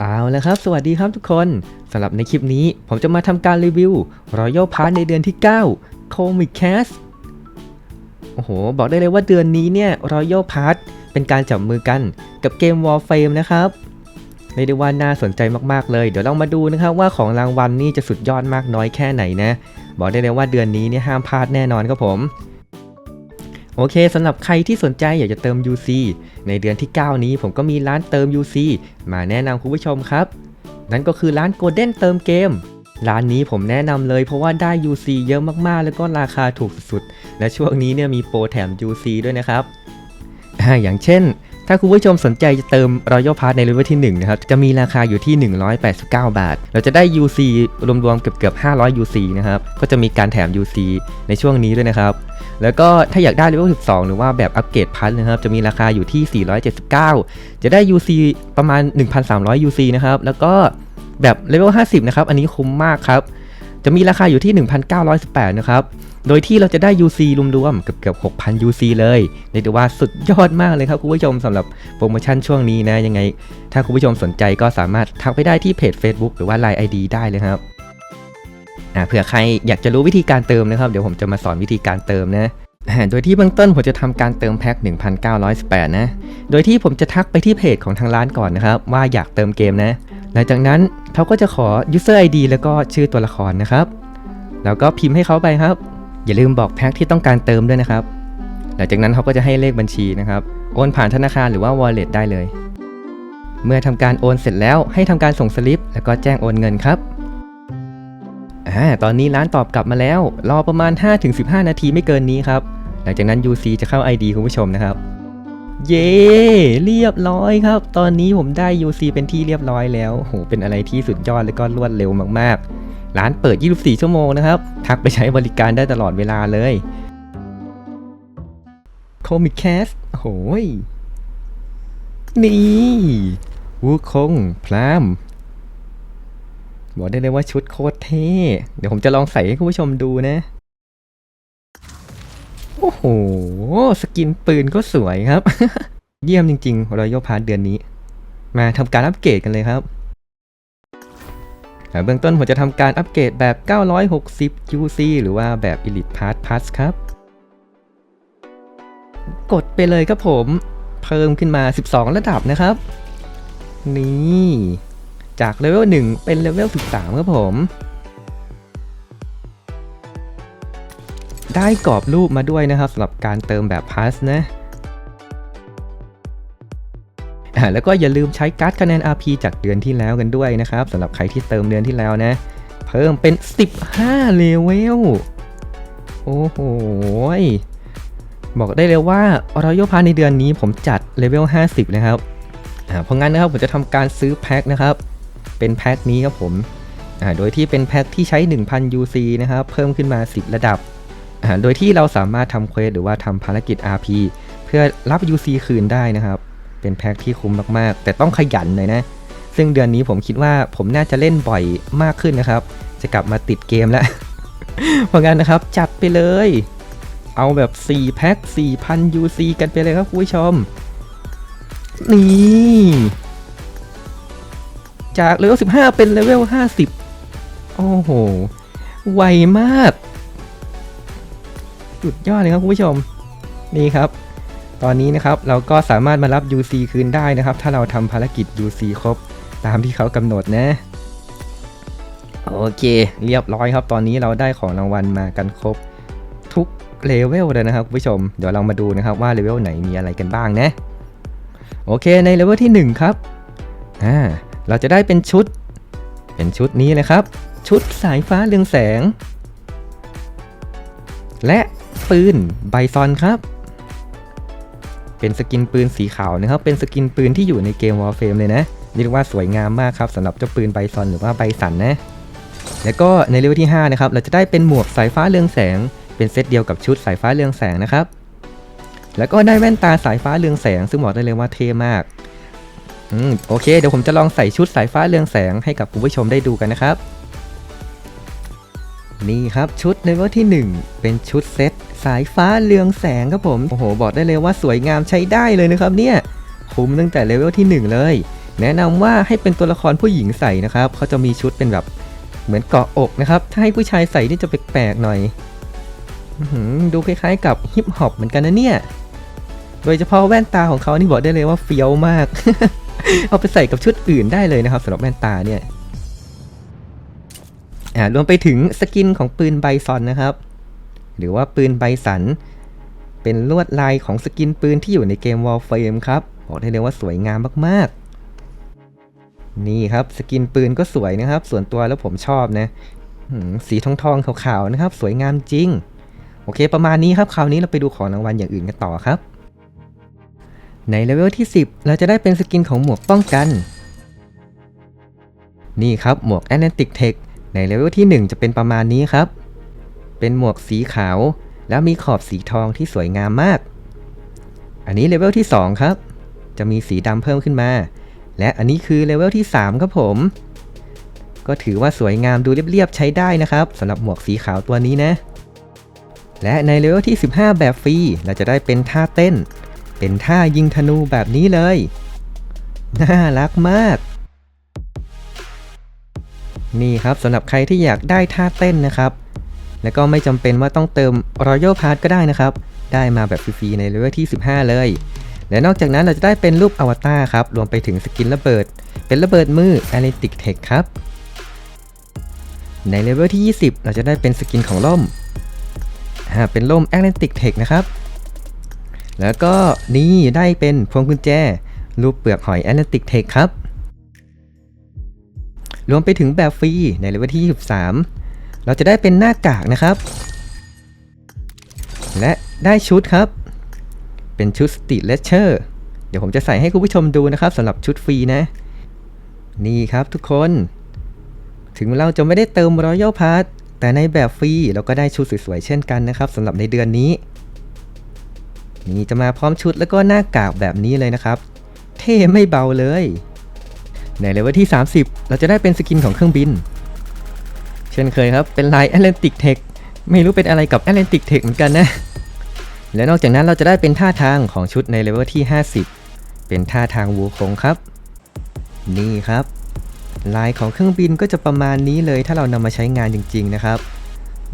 เอาละครับ สวัสดีครับทุกคนสำหรับในคลิปนี้ ผมจะมาทำการรีวิว Royal Pass ในเดือนที่ 9 Comic Cast โอ้โห บอกได้เลยว่าเดือนนี้เนี่ย Royal Pass เป็นการจับมือกันกับเกม Warframe นะครับเรียกได้ว่าน่าสนใจมากๆเลย เดี๋ยวเรามาดูนะครับว่าของรางวัลนี่จะสุดยอดมากน้อยแค่ไหนนะ บอกได้เลยว่าเดือนนี้เนี่ยห้ามพลาดแน่นอนครับผม โอเคสำหรับใครที่สนใจอยากจะเติม UC ในเดือนที่ 9 นี้ผมก็มีร้านเติม UC มาแนะนำคุณผู้ชมครับ นั่นก็คือร้าน Golden เติมเกม ร้านนี้ผมแนะนำเลยเพราะว่าได้ UC เยอะมากๆ แล้วก็ราคาถูกสุดๆ และช่วงนี้เนี่ยมีโปรแถม UC ด้วยนะครับออย่างเช่น ถ้าคุณผู้ชมสนใจจะเติม Royal Pass ในเลเวลที่ 1 นะครับ จะมีราคาอยู่ที่ 189 บาท เราจะได้ UC รวมๆเกือบๆ500 UC นะครับ ก็จะมีการแถม UC ในช่วงนี้ด้วยนะครับ แล้วก็ถ้าอยากได้เลเวล12 หรือว่าแบบอัปเกรดพันนะครับ จะมีราคาอยู่ที่ 479 จะได้ UC ประมาณ 1,300 UC นะครับ แล้วก็แบบเลเวล50 นะครับ อันนี้คุ้มมากครับ จะมีราคาอยู่ที่ 1,918 นะครับ โดยที่เราจะได้ UC รวมๆเกือบเกือบ6,000 UC เลยเรียกได้ว่าสุดยอดมากเลยครับคุณผู้ชมสำหรับโปรโมชั่นช่วงนี้นะยังไง ถ้าคุณผู้ชมสนใจก็สามารถทักไปได้ที่เพจ Facebook หรือว่า Line ID ได้เลยครับอ่าเผื่อใครอยากจะรู้วิธีการเติมนะครับ เดี๋ยวผมจะมาสอนวิธีการเติมนะโดยที่เบื้องต้นผมจะทำการเติมแพ็ค1,918 นะ โดยที่ผมจะทักไปที่เพจของทางร้านก่อนนะครับ ว่าอยากเติมเกมนะ หลังจากนั้นเขาก็จะขอ user ID แล้วก็ชื่อตัวละครนะครับ แล้วก็พิมพ์ให้เขาไปครับ อย่าลืมบอกแพ็คที่ต้องการเติมด้วยนะครับ หลังจากนั้นเขาก็จะให้เลขบัญชีนะครับ โอนผ่านธนาคารหรือว่า wallet ได้เลย เมื่อทำการโอนเสร็จแล้วให้ทำการส่งสลิป แล้วก็แจ้งโอนเงินครับอ่าตอนนี้ร้านตอบกลับมาแล้ว รอประมาณ 5-15 นาทีไม่เกินนี้ครับ หลังจากนั้น UC จะเข้า ID คุณผู้ชมนะครับ เย้เรียบร้อยครับ ตอนนี้ผมได้ UC เป็นที่เรียบร้อยแล้วโหเป็นอะไรที่สุดยอดและก็รวดเร็วมากๆ ร้านเปิด 24 ชั่วโมงนะครับ ทักไปใช้บริการได้ตลอดเวลาเลย Comic Cast โหย นี่วูคง พรามบอกได้เลยว่าชุดโคตรเท่ เดี๋ยวผมจะลองใส่ให้คุณผู้ชมดูนะ โอ้โห สกินปืนก็สวยครับ เยี่ยมจริงๆรอย a l พาร์เดือนนี้ มาทำการอัปเกรดกันเลยครับ เบื้องต้นผมจะทำการอัปเกรดแบบ 960 UC หรือว่าแบบ Elite Pass Plus ครับ กดไปเลยครับผม เพิ่มขึ้นมา 12 ระดับนะครับ นี่จากเลเวล 1 เป็นเลเวล 13 ครับผม ได้กรอบรูปมาด้วยนะครับสำหรับการเติมแบบพัสนะ แล้วก็อย่าลืมใช้การ์ดคะแนน RP จากเดือนที่แล้วกันด้วยนะครับสำหรับใครที่เติมเดือนที่แล้วนะ เพิ่มเป็น 15 เลเวล โอ้โห บอกได้เลยว่า Royal Pass ในเดือนนี้ผมจัดเลเวล 50 นะครับเพราะงั้นนะครับผมจะทำการซื้อแพ็คนะครับ เป็นแพ็คนี้ครับผมโดยที่เป็นแพ็คที่ใช้ 1,000 UC นะครับ เพิ่มขึ้นมา 10 ระดับ โดยที่เราสามารถทำเควสหรือว่าทำภารกิจ RP เพื่อรับ UC คืนได้นะครับ เป็นแพ็คที่คุ้มมากๆ แต่ต้องขยันหน่อยนะ ซึ่งเดือนนี้ผมคิดว่าผมน่าจะเล่นบ่อยมากขึ้นนะครับ จะกลับมาติดเกมแล้ว เพราะงั้นนะครับจัดไปเลย เอาแบบ 4 แพ็ค 4,000 UC กันไปเลยครับคุณผู้ชม นี่ จากเลเวล 15 เป็นเลเวล 50 โอ้โห ไวมาก สุดยอดเลยครับคุณผู้ชม นี่ครับ ตอนนี้นะครับเราก็สามารถมารับ UC คืนได้นะครับ ถ้าเราทำภารกิจ UC ครบ ตามที่เขากำหนดนะ โอเค เรียบร้อยครับ ตอนนี้เราได้ของรางวัลมากันครบ ทุกเลเวลเลยนะครับคุณผู้ชม เดี๋ยวเรามาดูนะครับว่าเลเวลไหนมีอะไรกันบ้างนะ โอเคในเลเวลที่ 1 ครับอ่าเราจะได้เป็นชุด เป็นชุดนี้เลยครับ ชุดสายฟ้าเรืองแสง และปืนไบซอนครับ เป็นสกินปืนสีขาวนะครับ เป็นสกินปืนที่อยู่ในเกม Warframe เลยนะ เรียกว่าสวยงามมากครับสำหรับเจ้าปืนไบซอนหรือว่าไบสันนะ แล้วก็ในเลเวลที่5นะครับ เราจะได้เป็นหมวกสายฟ้าเรืองแสง เป็นเซตเดียวกับชุดสายฟ้าเรืองแสงนะครับ แล้วก็ได้แว่นตาสายฟ้าเรืองแสง ซึ่งบอกได้เลยว่าเท่มาก อืมโอเค เดี๋ยวผมจะลองใส่ชุดสายฟ้าเรืองแสงให้กับคุณผู้ชมได้ดูกันนะครับ นี่ครับชุดเลเวลที่ 1 เป็นชุดเซตสายฟ้าเรืองแสงครับผม โอ้โห บอกได้เลยว่าสวยงามใช้ได้เลยนะครับเนี่ยคุ้มตั้งแต่เลเวลที่ 1 เลย แนะนำว่าให้เป็นตัวละครผู้หญิงใส่นะครับเขาจะมีชุดเป็นแบบเหมือนเกาะอกนะครับ ถ้าให้ผู้ชายใส่นี่จะแปลกๆหน่อยดูคล้ายๆกับฮิปฮอปเหมือนกันนะเนี่ย โดยเฉพาะแว่นตาของเขานี่บอกได้เลยว่าเฟี้ยวมาก เอาไปใส่กับชุดอื่นได้เลยนะครับสำหรับแว่นตาเนี่ย อ่ารวมไปถึงสกินของปืนไบซอนนะครับ หรือว่าปืนไบสัน เป็นลวดลายของสกินปืนที่อยู่ในเกม Warframe ครับ บอกได้เลยว่าสวยงามมากๆ นี่ครับสกินปืนก็สวยนะครับ ส่วนตัวแล้วผมชอบนะสีทองทองๆขาวๆนะครับ สวยงามจริง โอเคประมาณนี้ครับคราวนี้เราไปดูของรางวัลอย่างอื่นกันต่อครับ ในเลเวลที่ 10 เราจะได้เป็นสกินของหมวกป้องกัน นี่ครับหมวก Atlantic Tech ในเลเวลที่ 1 จะเป็นประมาณนี้ครับ เป็นหมวกสีขาว แล้วมีขอบสีทองที่สวยงามมาก อันนี้เลเวลที่ 2 ครับ จะมีสีดำเพิ่มขึ้นมา และอันนี้คือเลเวลที่ 3 ครับผม ก็ถือว่าสวยงามดูเรียบๆใช้ได้นะครับสำหรับหมวกสีขาวตัวนี้นะ และในเลเวลที่ 15 แบบฟรีเราจะได้เป็นท่าเต้น เป็นท่ายิงธนูแบบนี้เลย น่ารักมาก นี่ครับสำหรับใครที่อยากได้ท่าเต้นนะครับ แล้วก็ไม่จำเป็นว่าต้องเติม Royal Pass ก็ได้นะครับ ได้มาแบบฟรีๆในเลเวลที่ 15 เลย และนอกจากนั้นเราจะได้เป็นรูปอวตารครับ รวมไปถึงสกินระเบิด เป็นระเบิดมือ a l a n t i c Tech ครับ ในเลเวลที่ 20 เราจะได้เป็นสกินของล่มเป็นล่ม Atlantic Tech นะครับ แล้วก็นี่ได้เป็นพวงกุญแจ รูปเปลือกหอย Atlantic Tech ครับ รวมไปถึงแบบฟรีในเลเวลที่ 23 เราจะได้เป็นหน้ากากนะครับ และได้ชุดครับ เป็นชุดสติเลเชอร์เดี๋ยวผมจะใส่ให้คุณผู้ชมดูนะครับสำหรับชุดฟรีนะ นี่ครับทุกคน ถึงเราจะไม่ได้เติม Royal Pass แต่ในแบบฟรีเราก็ได้ชุดสวยๆเช่นกันนะครับสำหรับในเดือนนี้ นี่จะมาพร้อมชุดแล้วก็หน้ากากแบบนี้เลยนะครับ เท่ไม่เบาเลย ในเลเวลที่ 30 เราจะได้เป็นสกินของเครื่องบิน เช่นเคยครับ เป็นลาย Atlantic Tech ไม่รู้เป็นอะไรกับ Atlantic Tech เหมือนกันนะ และนอกจากนั้นเราจะได้เป็นท่าทางของชุดในเลเวลที่ 50 เป็นท่าทางวูคงครับ นี่ครับ ลายของเครื่องบินก็จะประมาณนี้เลยถ้าเรานำมาใช้งานจริง ๆ นะครับ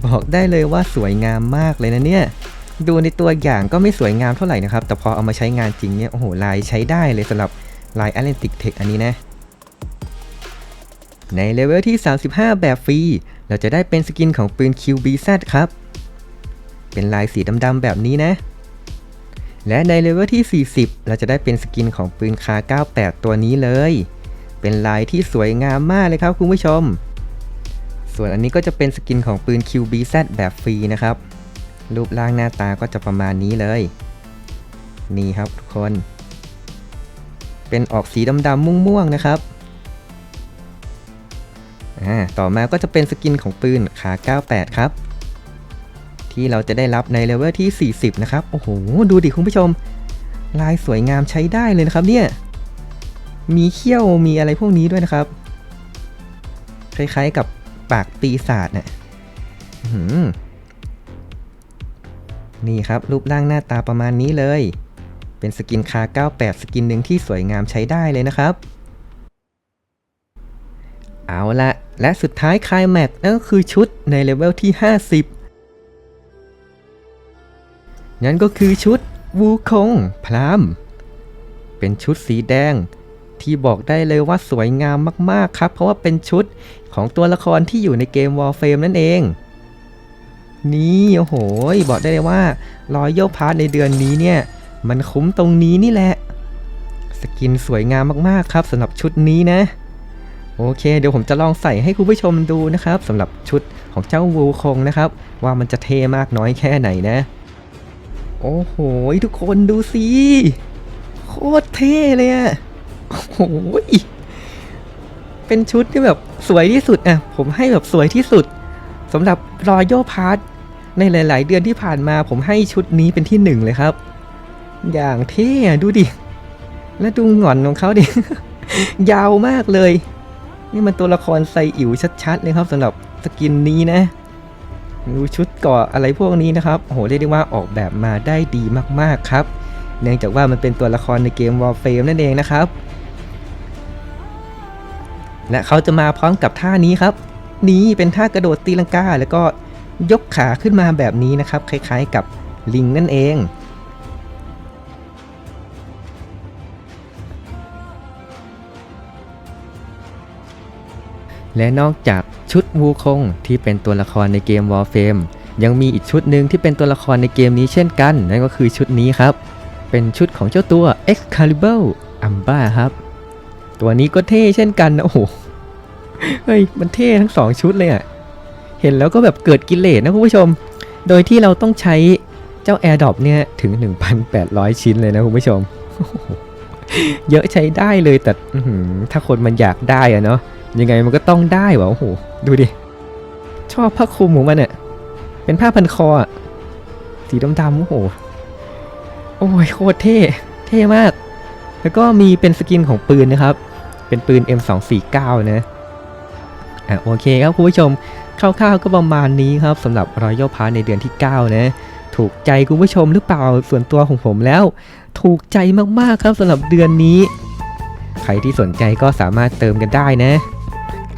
บอกได้เลยว่าสวยงามมากเลยนะเนี่ยดูในตัวอย่างก็ไม่สวยงามเท่าไหร่นะครับ แต่พอเอามาใช้งานจริงเนี่ย โอ้โห ลายใช้ได้เลยสำหรับลาย Atlantic Tech อันนี้นะ ในเลเวลที่ 35 แบบฟรี เราจะได้เป็นสกินของปืน QBZ ครับ เป็นลายสีดำๆแบบนี้นะ และในเลเวลที่ 40 เราจะได้เป็นสกินของปืนคา 98 ตัวนี้เลย เป็นลายที่สวยงามมากเลยครับคุณผู้ชม ส่วนอันนี้ก็จะเป็นสกินของปืน QBZ แบบฟรีนะครับ รูปร่างหน้าตาก็จะประมาณนี้เลย นี่ครับทุกคน เป็นออกสีดำๆม่วงๆนะครับ อ่าต่อมาก็จะเป็นสกินของปืนขา 98 ครับ ที่เราจะได้รับในเลเวลที่ 40 นะครับ โอ้โห ดูดิคุณผู้ชม ลายสวยงามใช้ได้เลยนะครับเนี่ย มีเขี้ยวมีอะไรพวกนี้ด้วยนะครับ คล้ายๆกับปากปีศาจน่ะนี่ครับรูปร่างหน้าตาประมาณนี้เลย เป็นสกินคา 98 สกินหนึ่งที่สวยงามใช้ได้เลยนะครับ เอาละและสุดท้ายคลายแม็กนั่นก็คือชุดในเลเวลที่ 50 นั่นก็คือชุดวูคงพรามเป็นชุดสีแดงที่บอกได้เลยว่าสวยงามมาก ๆ ครับ เพราะว่าเป็นชุดของตัวละครที่อยู่ในเกม Warframe นั่นเอง นี่โอ้โห บอกได้เลยว่ารอยโยพาร์ทในเดือนนี้เนี่ย มันคุ้มตรงนี้นี่แหละ สกินสวยงามมาก ๆ ครับสำหรับชุดนี้นะ โอเค เดี๋ยวผมจะลองใส่ให้คุณผู้ชมดูนะครับสำหรับชุดของเจ้าวูคงนะครับ ว่ามันจะเท่มากน้อยแค่ไหนนะ โอ้โห ทุกคนดูสิ โคตรเท่เลยอะโอ้โหเป็นชุดที่แบบสวยที่สุดอะผมให้แบบสวยที่สุดสำหรับรอยโยพาร์ทในหลาย ๆ เดือนที่ผ่านมาผมให้ชุดนี้เป็นที่หนึ่งเลยครับ อย่างเท่อะดูดิ แล้วดูหงอนของเขาดิ ยาวมากเลย นี่มันตัวละครไซอิ๋วชัดๆเลยครับสำหรับสกินนี้นะดูชุดเกาะอะไรพวกนี้นะครับโหเรียกได้ว่าออกแบบมาได้ดีมากๆครับ เนื่องจากว่ามันเป็นตัวละครในเกม Warframe นั่นเองนะครับ และเขาจะมาพร้อมกับท่านี้ครับ นี่เป็นท่ากระโดดตีลังกาแล้วก็ยกขาขึ้นมาแบบนี้นะครับ คล้ายๆกับลิงนั่นเอง และนอกจากชุดวูคงที่เป็นตัวละครในเกม Warframe ยังมีอีกชุดหนึ่งที่เป็นตัวละครในเกมนี้เช่นกัน นั่นก็คือชุดนี้ครับ เป็นชุดของเจ้าตัว Excalibur Amba ครับ ตัวนี้ก็เท่เช่นกันนะโอ้โหเฮ้ยมันเท่ทั้งสองชุดเลยอะเห็นแล้วก็แบบเกิดกิเลสนะคุณผู้ชม โดยที่เราต้องใช้เจ้า AirDrop เนี่ยถึง 1,800 ชิ้นเลยนะคุณผู้ชม เยอะใช้ได้เลยแต่ถ้าคนมันอยากได้อะเนาะ ยังไงมันก็ต้องได้วะโอ้โหดูดิ ชอบผ้าคลุมของมันเนี่ยเป็นผ้าพันคออะสีดำๆโอ้โหโอ้ยโคตรเท่เท่มาก แล้วก็มีเป็นสกินของปืนนะครับ เป็นปืน M249 นะอะโอเคครับคุณผู้ชมคร่าวๆก็ประมาณนี้ครับสำหรับ Royal Pass ในเดือนที่ 9 นะถูกใจคุณผู้ชมหรือเปล่าส่วนตัวของผมแล้ว ถูกใจมากๆครับสำหรับเดือนนี้ ใครที่สนใจก็สามารถเติมกันได้นะ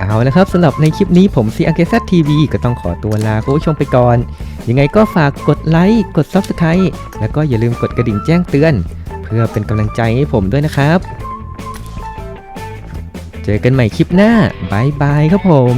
เอาละครับสำหรับในคลิปนี้ผมซีอังเกซัตทีวีก็ต้องขอตัวลาคุณผู้ชมไปก่อน ยังไงก็ฝากกดไลค์กด Subscribe แล้วก็อย่าลืมกดกระดิ่งแจ้งเตือน เพื่อเป็นกำลังใจให้ผมด้วยนะครับ เจอกันใหม่คลิปหน้าบายบายครับผม